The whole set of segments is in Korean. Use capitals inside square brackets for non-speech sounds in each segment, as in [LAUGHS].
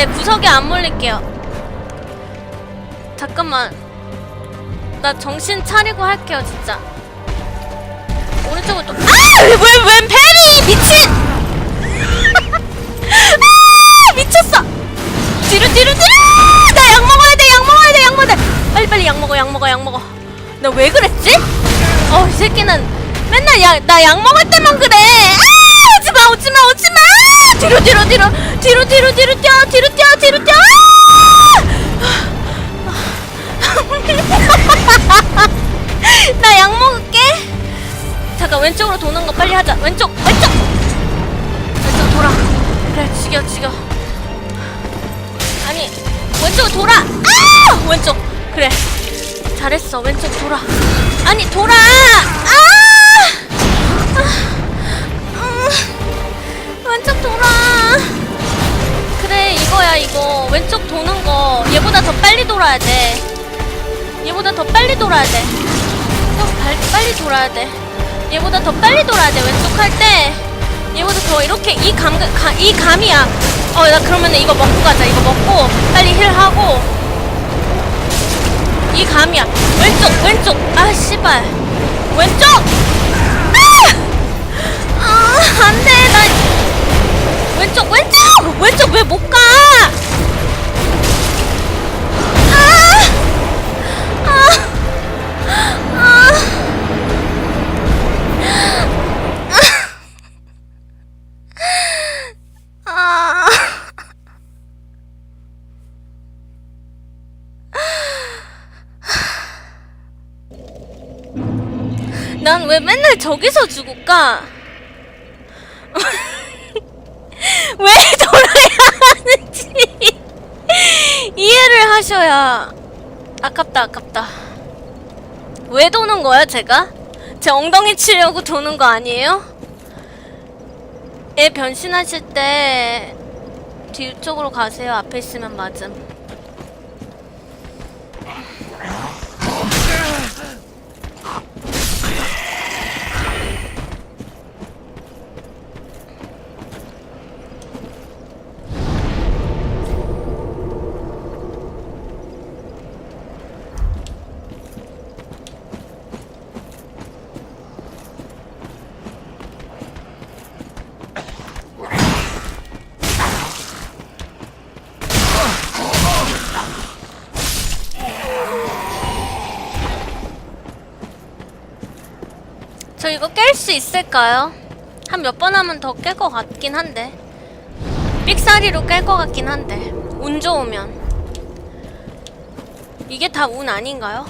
네, 구석에 안 몰릴게요. 잠깐만. 나 정신 차리고 할게요, 진짜. 오른쪽으로 또. 아! 왜, 왜, 웬 뱀이! 미친! 아! 미쳤어! 뒤로, 뒤로, 뒤로! 나 약 먹어야 돼, 약 먹어야 돼, 약 먹어야 돼! 빨리, 빨리 약 먹어, 약 먹어, 약 먹어. 나 왜 그랬지? 어, 이 새끼는 맨날 약, 나 약 먹을 때만 그래! 아! 오지 마, 오지 마, 오지 마! 뒤로, 뒤로, 뒤로, 뒤로, 뒤로, 뒤로 뛰어, 뒤로 뛰어, 뒤로 뛰어! [LAUGHS] 나 약 먹을게. 잠깐 왼쪽으로 도는 거 빨리 하자. 왼쪽, 왼쪽. 왼쪽 돌아. 그래, 죽여, 죽여. 아니, 왼쪽으로 돌아. 아! 왼쪽. 그래. 잘했어. 왼쪽 돌아. 아니, 돌아. 아! 아! 돌아야 돼. 얘보다 더 빨리 돌아야 돼. 더 발, 빨리 돌아야 돼. 얘보다 더 빨리 돌아야 돼. 왼쪽 할 때. 얘보다 더 이렇게 이 감, 가, 이 감이야. 어, 나 그러면 이거 먹고 가자. 이거 먹고 빨리 힐 하고. 이 감이야. 왼쪽, 왼쪽. 아, 씨발. 왼쪽! 아! 아, 안 돼. 나. 왼쪽, 왼쪽! 왼쪽 왜 못 가? 난 왜 맨날 저기서 죽을까? [LAUGHS] 왜 돌아야 하는지 [LAUGHS] 이해를 하셔야 아깝다 아깝다 왜 도는 거야 제가? 제 엉덩이 치려고 도는 거 아니에요? 애 변신하실 때 뒤쪽으로 가세요 앞에 있으면 맞음 저 이거 깰 수 있을까요? 한 몇 번 하면 더 깰 것 같긴 한데 삑사리로 깰 것 같긴 한데 운 좋으면 이게 다 운 아닌가요?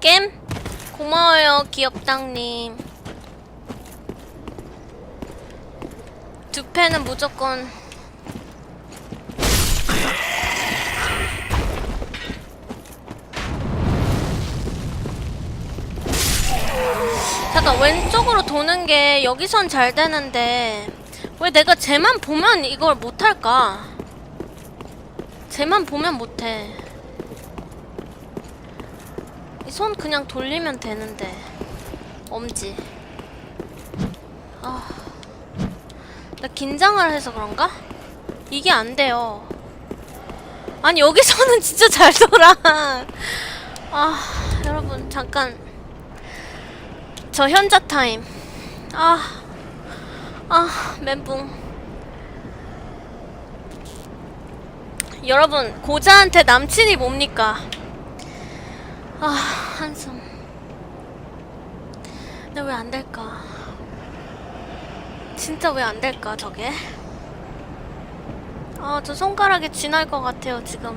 겜? 고마워요 기업당님 두 패는 무조건 잠깐 왼쪽으로 도는 게 여기선 잘 되는데 왜 내가 쟤만 보면 이걸 못할까? 쟤만 보면 못해. 이 손 그냥 돌리면 되는데 엄지. 아... 나 긴장을 해서 그런가? 이게 안 돼요. 아니 여기서는 [LAUGHS] 진짜 잘 돌아. 아 여러분 잠깐 저 현자 타임. 아, 아 멘붕. 여러분 고자한테 남친이 뭡니까? 아 한숨. 근데 왜 안 될까? 진짜 왜 안 될까 저게? 아 저 손가락이 지날 것 같아요 지금.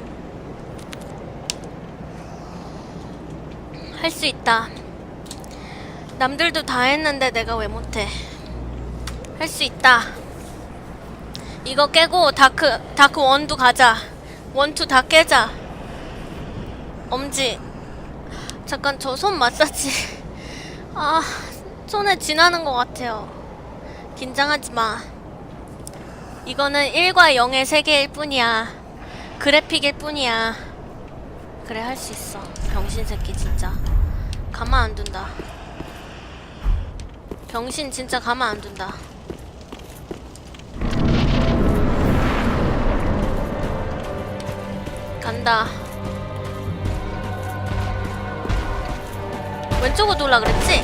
할 수 있다. 남들도 다 했는데 내가 왜 못해? 할 수 있다. 이거 깨고 다크 다크 원도 가자. 원투 다 깨자. 엄지. 잠깐 저 손 마사지. [LAUGHS] 아 손에 지나는 것 같아요 긴장하지 마. 이거는 1과 0의 세계일 뿐이야. 그래픽일 뿐이야. 그래 할 수 있어 병신 새끼 진짜 가만 안 둔다 병신 진짜 가만 안 둔다 간다 왼쪽으로 돌라 그랬지?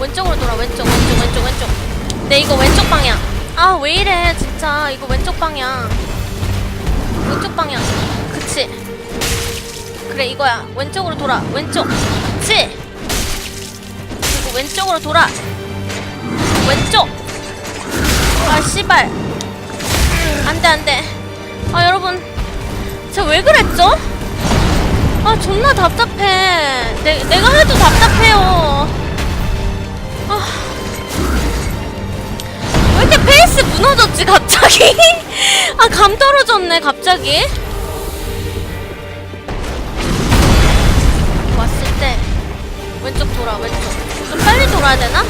왼쪽으로 돌아 왼쪽 왼쪽 왼쪽 왼쪽. 네 이거 왼쪽 방향. 아 왜 이래 진짜. 이거 왼쪽 방향. 왼쪽 방향. 그치. 그래 이거야. 왼쪽으로 돌아. 왼쪽. 그치. 그리고 왼쪽으로 돌아. 왼쪽. 아 씨발. 안돼 안돼. 아 여러분. 저왜 그랬죠? 아 존나 답답해. 내, 내가 해도 답답해요 아. 왜 이렇게 페이스 무너졌지 갑자기? [LAUGHS] 아 감 떨어졌네 갑자기 왔을 때 왼쪽 돌아 왼쪽 좀 빨리 돌아야 되나?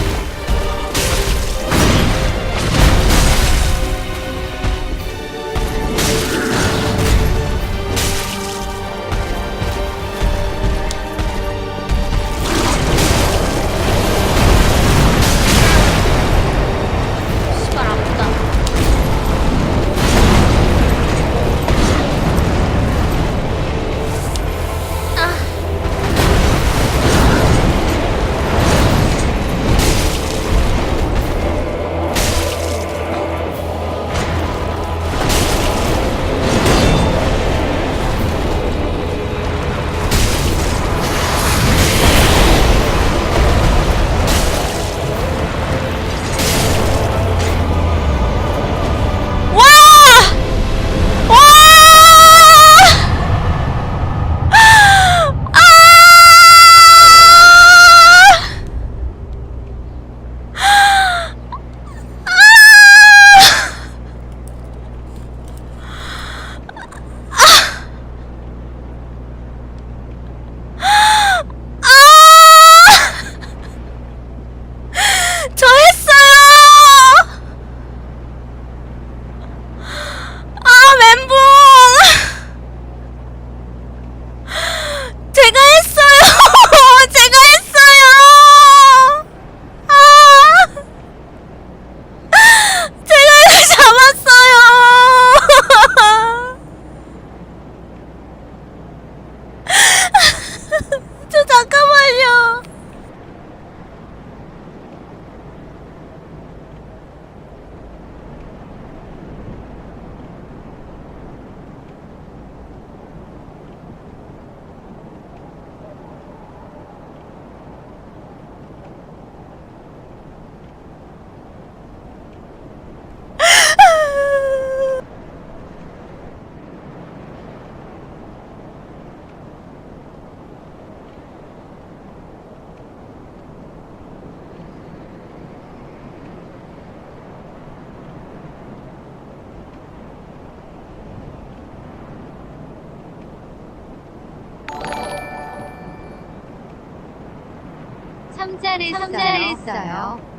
참잘했어요. 참잘했어요.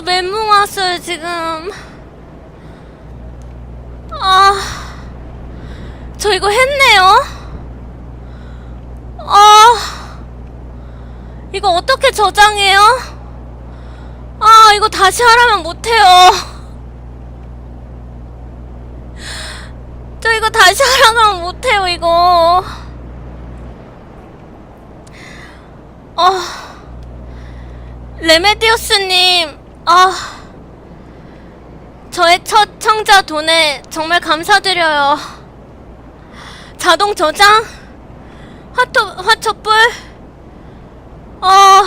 저 멘붕 왔어요, 지금. 아, 저 이거 했네요? 아, 이거 어떻게 저장해요? 아, 이거 다시 하라면 못해요. 저 이거 다시 하라면 못해요, 이거. 아, 레메디오스님, 아, 저의 첫 청자 돈에 정말 감사드려요. 자동 저장? 화토, 화촛불? 아,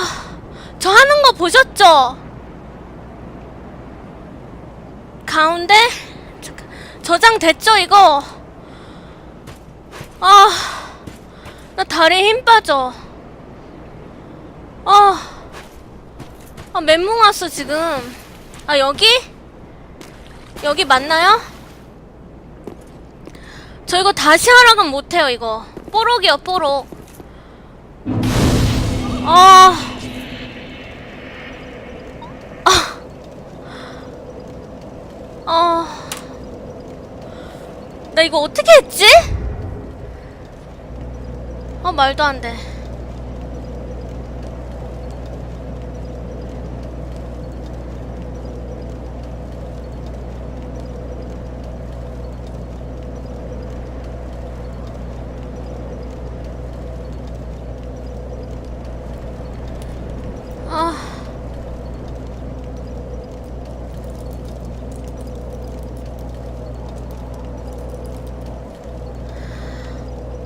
저 하는 거 보셨죠? 가운데? 저장 됐죠, 이거? 아, 나 다리에 힘 빠져. 아, 아, 멘붕 왔어, 지금. 아, 여기? 여기 맞나요? 저 이거 다시 하라면 못해요, 이거. 뽀록이요, 뽀록. 아. 아. 아. 나 이거 어떻게 했지? 아, 말도 안 돼. 아.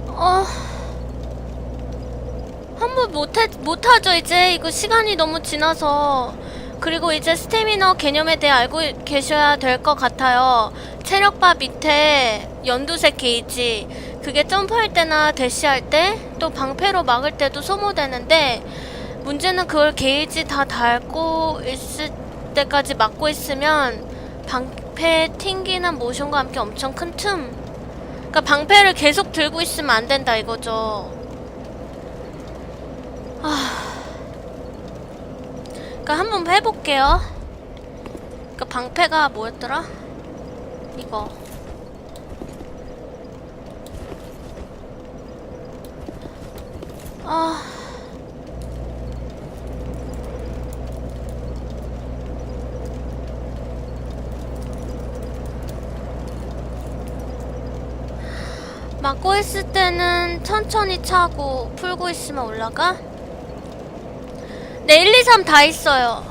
어. 환불 못해, 못하죠, 이제. 이거 시간이 너무 지나서. 그리고 이제 스태미너 개념에 대해 알고 계셔야 될 것 같아요. 체력바 밑에 연두색 게이지. 그게 점프할 때나 대시할 때, 또 방패로 막을 때도 소모되는데, 문제는 그걸 게이지 다 닳고 있을 때까지 막고 있으면 방패 튕기는 모션과 함께 엄청 큰 틈. 그러니까 방패를 계속 들고 있으면 안 된다 이거죠. 아. 그러니까 한 번 해볼게요. 그러니까 방패가 뭐였더라? 이거. 아. 막고 있을 때는 천천히 차고 풀고 있으면 올라가? 네, 1, 2, 3 다 있어요.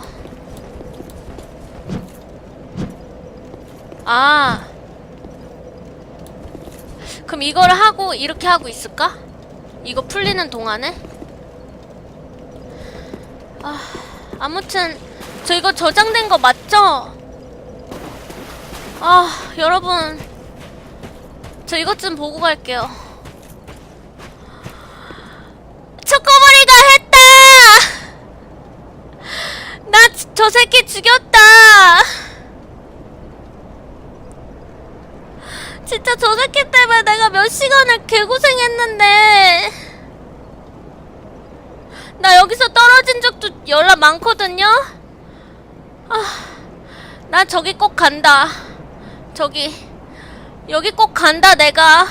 아. 그럼 이거를 하고 이렇게 하고 있을까? 이거 풀리는 동안에? 아, 아무튼 저 이거 저장된 거 맞죠? 아, 여러분 저 이것 좀 보고 갈게요. 초코머리가 했다! 나 저 새끼 죽였다! 진짜 저 새끼 때문에 내가 몇 시간을 개고생했는데. 나 여기서 떨어진 적도 연락 많거든요? 아, 나 저기 꼭 간다. 저기. 여기 꼭 간다, 내가.